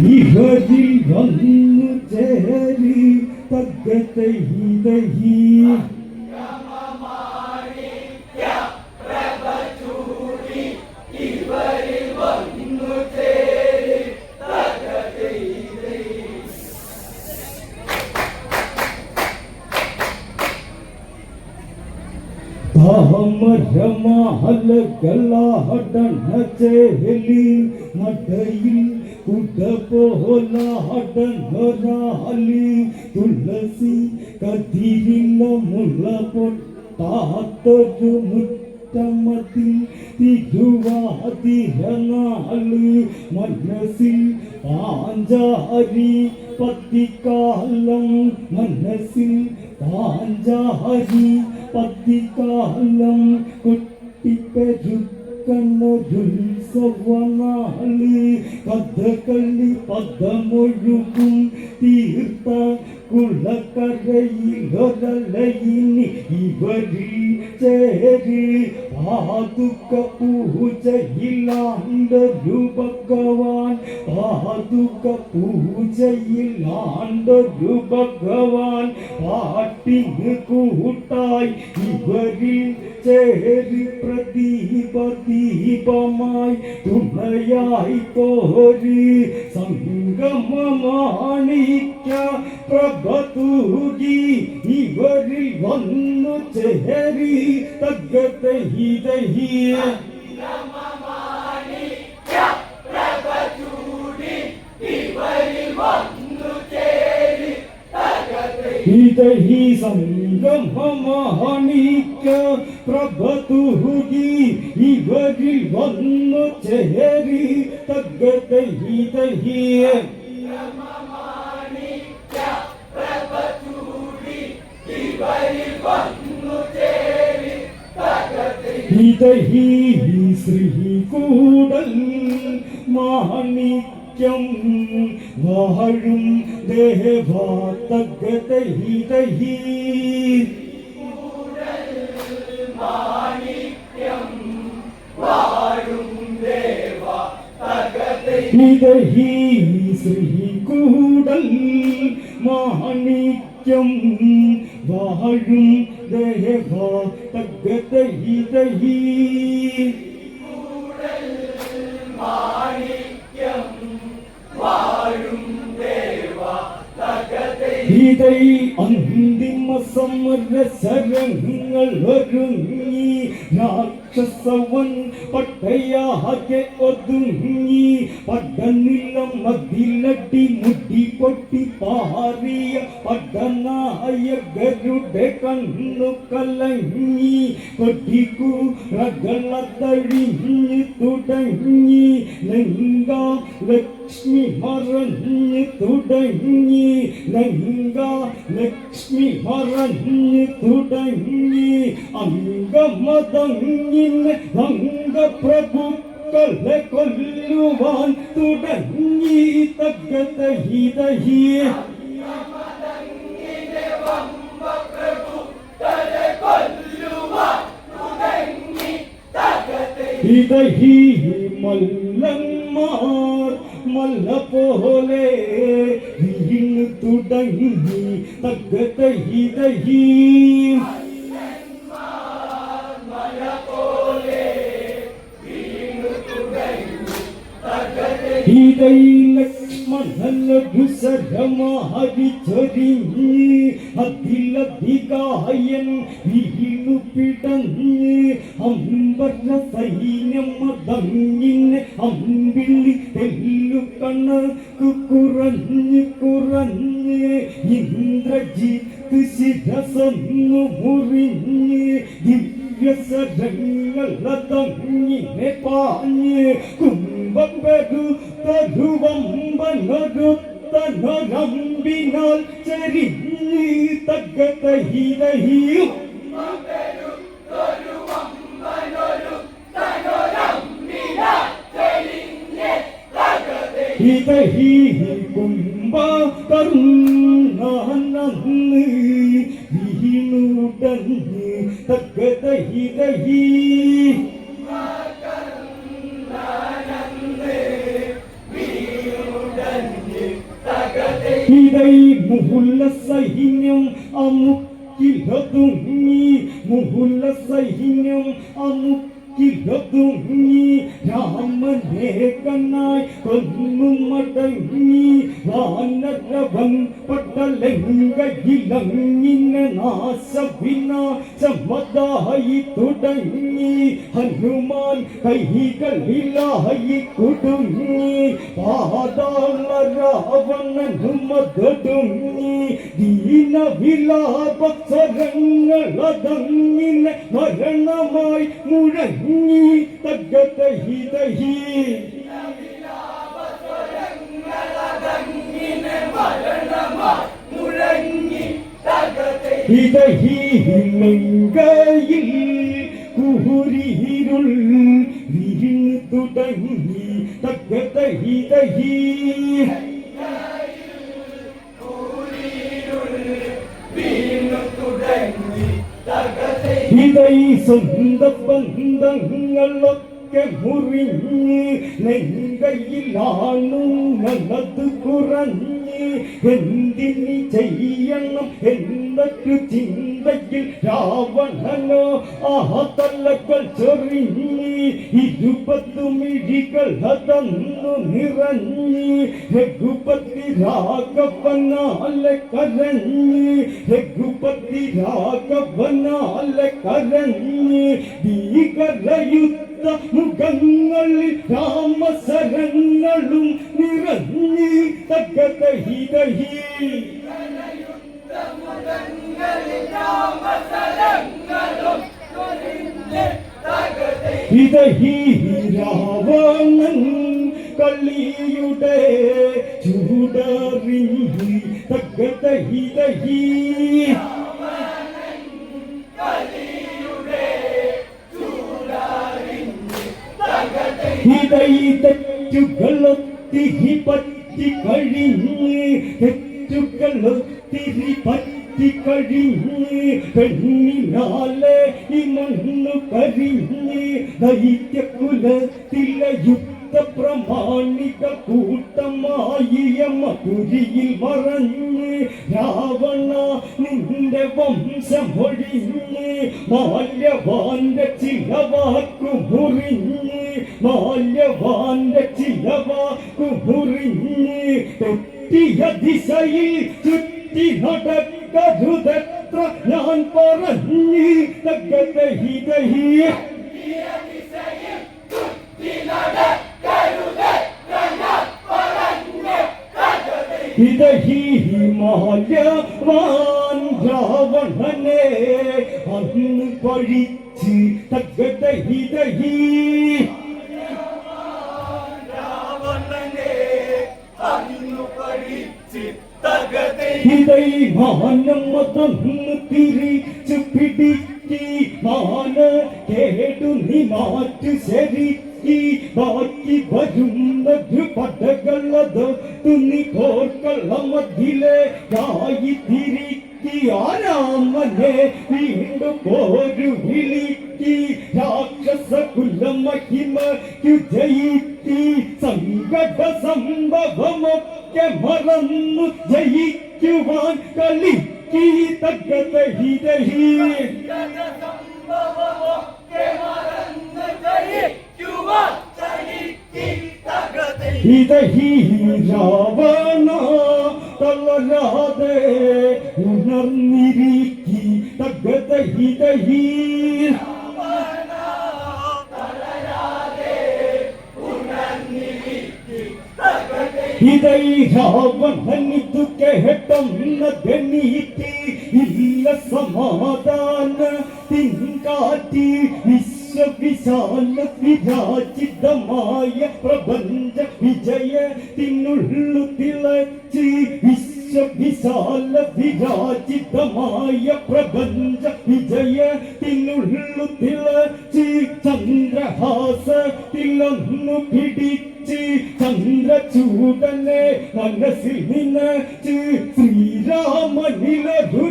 ഇവരിൽ വന്നു ചേരി തగ్గത്തെ ഇതഹി താമരമാലകളാടണ ചേലി നടയിൽ കുടപോലാടണറാലി തുളസി കതിരില്ല മുള്ള പൊട്ടാത്തൊരു മുറ്റമതിൽ തിരുവാതിരനാൾ മനസ്സിൽ പാഞ്ചാരി പത്തിക്കാലം മനസ്സിൽ പാഞ്ചാരി പത്തിക്കാലം செவ்வனாலு பத்தக்கள்ளி பத்தமொழுக்கும் தீர்த்த குலக்கரையிலொதலையினி இவரி சேரி பாதுக்க பூஜையிலாண்ட பகவான் பாதுக்க பூஜையிலாண்ட பகவான் பாட்டின் கூட்டாய் இவரில் சேரி பிரதீப தீபமாய் തുണയായി പോരി സംഗമമാണിക്ക പ്രഭതൂകി ഇവരിൽ വന്നു ചേരി തగ్గത്തെ ഹിതഹിയ ഹിതഹി സംഗമമാണിക്ക പ്രഭതൂകി ഇവരിൽ വന്നു ചേരി തగ్గത്തെ തഹിയ ഇതഹി ശ്രീകൂടൽ മാണിക്യം വാഴും ദേവാ തഗതഹിതഹി ഇതഹി ശ്രീകൂടൽ മാണിക്യം വാഴും ദേവാ തഗതഹിതഹി ഇതൈ അന്തിമ സമരസരങ്ങൾ ഒരുങ്ങി. ಚಸವನ್ ಪಟ್ಟಯ್ಯ ಹಾಗೆ ಒದುಂಗಿ ಪಡ್ಡನಿಲ್ಲ ಮದ್ದಿಲಡ್ಡಿ ಮುಡ್ಡಿ ಕೊಟ್ಟಿ ಪಹಾರಿಯ ಪಡ್ಡನಾಯ ಗರುಡೆ ಕಣ್ಣು ಕಲಂಗಿ ಕೊಟ್ಟಿಕು ರಗಲ ತಳಿಂಗಿ ತುಡಂಗಿ ನಂಗ ಲಕ್ಷ್ಮಿ ಹರಣಿ ತುಡಂಗಿ ನಂಗ ಲಕ್ಷ್ಮಿ ಹರಣಿ ತುಡಂಗಿ ಅಂಗ സംഗമതങ്ങിന് സംഘപ്രഭുക്കളെ കൊല്ലുവാൻ തുടങ്ങി തകതഹിതഹി ഇതഹി മല്ലന്മാർ മല്ല പോലെ തുടങ്ങി തകതഹിതഹീ ഇതൈ ലക്ഷ്മണനൊരു സരമാരി ചൊരിഞ്ഞ് അതിലധികായൻ വീണു പിടഞ്ഞ് അമ്പര സൈന്യം മതങ്ങിന് അമ്പിള്ളി തെല്ലു കണക്ക് കുറഞ്ഞ് കുറഞ്ഞ് ഇന്ദ്രജിത്ത് ശിരസൊന്നു മുറിഞ്ഞ് ദിവ്യസരങ്ങൾ തങ്ങിനെ പാഞ്ഞ് കുംഭം നമ്പിനാൽ ചരിഞ്ഞ് തകതഹിരഹിയും ഹിതഹീകുംബ കരുണാനന്ന് വീണുടഞ്ഞ് തകതഹിരഹീ സൈന്യം അമുക്കിലതുങ്ങി മുഹുല്ല സൈന്യം അമുക്കിലതുങ്ങി രാമനെ കണ്ണായി കൊന്നു മടങ്ങി വാനരവൻ പട്ടലങ്കയിലങ്ങിനെ നാശവിനാശമതായി തുടങ്ങി ഹനുമാൻ കൈകളിലായി കുടുങ്ങി പാതാള രാവണനുമതൊടുങ്ങി ദീനവിലാപ സ്വരങ്ങളതങ്ങിനെ മരണമായി മുഴങ്ങി തഗതഹിതഹി ഇതഹീലങ്കയിൽ കുഹുരിരുൾ വിരിഞ്ഞു തുടങ്ങി. തഗതഹിതഹി ഇതൈ സ്വന്ത ബന്ധങ്ങളൊക്കെ മുറിഞ്ഞ് നെങ്കയിലാണു നല്ലത് കുറഞ്ഞ് എന്തിന് ചെയ്യണം എന്നൊരു ചിന്തയിൽ രാവണനോ ആ തലകൾ ചൊറിഞ്ഞ് ഇരുപത്തു മിഴികൾ അതന്നു നിറഞ്ഞ് രഘുപതി രാഘവനാലെ കരഞ്ഞ് രഘുപതി രാഘവനാലെ കരഞ്ഞ് ഭീകരയുദ്ധ മുഖങ്ങളിൽ രാമസരങ്ങളും നിറഞ്ഞ് തകതഹിതഹി ഇതഹി രാവണൻ കളിയുടെ ചൂടറിഞ്ഞി തകതഹിതഹി തെറ്റുകളൊത്തിരി പറ്റി കഴിഞ്ഞ് തെറ്റുകളൊത്തിരി പറ്റി കഴിഞ്ഞ് പെണ്ണിനാലെ ഈ മണ്ണു കരിഞ്ഞ് ദൈത്യകുലത്തിലെ യുദ്ധ പ്രമാണിക കൂട്ടമായ മധുരിയിൽ മറഞ്ഞ് രാവണ നിന്റെ വംശമൊഴിഞ്ഞ് മാല്യവാന്റെ ചില വാക്കു മുറിഞ്ഞ് മാല്യവാന്റെ ചില വാക്കു മുറിഞ്ഞ് തെറ്റിയ ദിശയിൽ ചുറ്റി നടക്കരുതത്ര ഞാൻ പറഞ്ഞ് തകതഹിതഹി ഇതഹി മാല്യവാൻ രാവണനെ അന്ന് പഴിച്ച് തകതഹിതഹി ഇതൈ മാനം മതന്ന് തിരിച്ചു പിടിക്കി മാന കേടു നീ മാറ്റു ശരിക്കി ബാക്കി വരുന്നത് പടകളത് തുണി കോർക്കള മതിലെ കായി തിരിക്കി ആരാമനെ വീണ്ടും പോരു വിളിക്കി രാക്ഷസ കുലമഹിമു ജയിക്കി. സങ്കട സംഭവമൊക്കെ മറന്നു ജയിക്കുവാൻ കളിക്കി തകതഹിതഹി ഇതഹി രാവണ തളരാതെ ഉണർന്നിരിക്കി തകതഹിതഹി ഇതൈ രാവണനിതു കേട്ടൊന്നതെണീറ്റി ഇല്ല സമാധാന തിങ്കാറ്റി വിശ്വവിശാല വിരാജിതമായ പ്രപഞ്ച വിജയത്തിനുള്ളു തിളച്ച്. വിശ്വവിശാല വിരാജിതമായ പ്രപഞ്ച വിജയത്തിനുള്ളു തിളച്ച്. ചന്ദ്രഹാസത്തിലൊന്നു പിടിച്ച് ചന്ദ്രചൂടനെ മനസ്സിൽ നിന്നച്ച് ശ്രീരാമനിലൊരു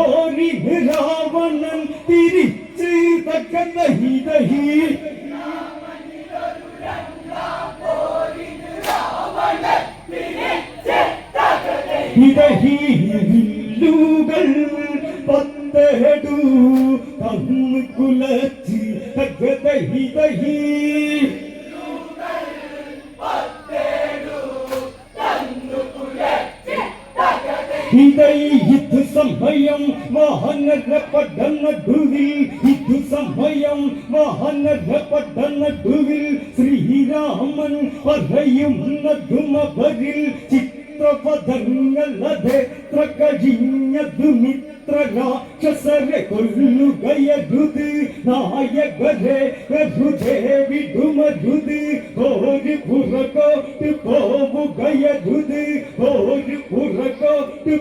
ഓരി രാവണൻ തിരിച്ച് തക്കതഹിതഹി ഇത വില്ലുകൾ പത്തേടു തന്നു കുലച്ച് തകതഹി ദഹി ഇതൈ ഇത് സമയം വാഹനര പഠനടുവിൽ ഇത് സമയം വാഹനര പഠനടുവിൽ ശ്രീരാമൻ പറയുന്നതുമവരിൽ ಎತ್ರ ರಾಕ್ಷಸರೆ ಕೊಲ್ಲುಗಯ ಧೃದು ನಾಯಕರೇ ಹೃದೆ ವಿಡುಮ ಧೃದು ಹೋರಿ ಪುರಕೋಟು ಪೋವು ಗಯ ಧೃದು ಹೋರಿ ಪುರಕೋಟು